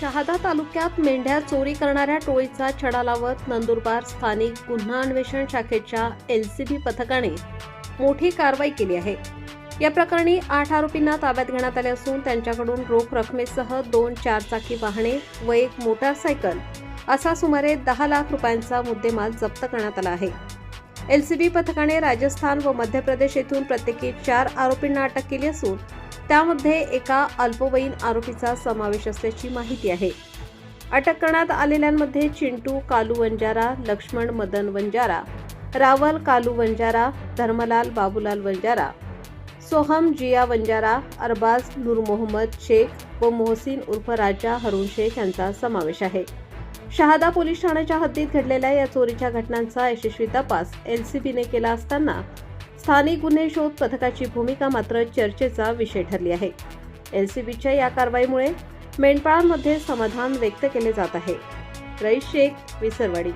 शहादा तालुक्यात मेंढ्या चोरी करणाऱ्या टोळीचा छडा लावत नंदुरबार स्थानिक गुन्हा अन्वेषण शाखेच्या एलसीबी पथकाने मोठी कारवाई केली आहे. या प्रकरणी आठ आरोपींना ताब्यात घेण्यात आले असून त्यांच्याकडून रोख रकमेसह दोन चारचाकी वाहने व एक मोटारसायकल असा सुमारे दहा लाख रुपयांचा मुद्देमाल जप्त करण्यात आला आहे. एलसीबी पथकाने राजस्थान व मध्य प्रदेश येथून प्रत्येकी चार आरोपींना अटक केली असून त्यामध्ये एका अल्पवयीन आरोपीचा समावेश असल्याची माहिती आहे. अटक करण्यात आलेल्यांमध्ये चिंटू कालू वंजारा लक्ष्मण मदन वंजारा रावल कालू वंजारा धर्मलाल बाबूलाल वंजारा सोहम जिया वंजारा अरबाज नूर मोहम्मद शेख व मोहसिन उर्फ राजा हरुण शेख यांचा समावेश आहे. शहादा पोलीस ठाण्याच्या हद्दीत घडलेल्या या चोरीच्या घटनांचा यशस्वी तपास एलसीबीने केला असताना स्थानिक गुन्हे शोध पथकाची भूमिका मात्र चर्चेचा विषय ठरली आहे. एनसीबीच्या या कारवाईमुळे मेंढपाळांमध्ये समाधान व्यक्त केले जात आहे. रईस शेख विसरवाडी.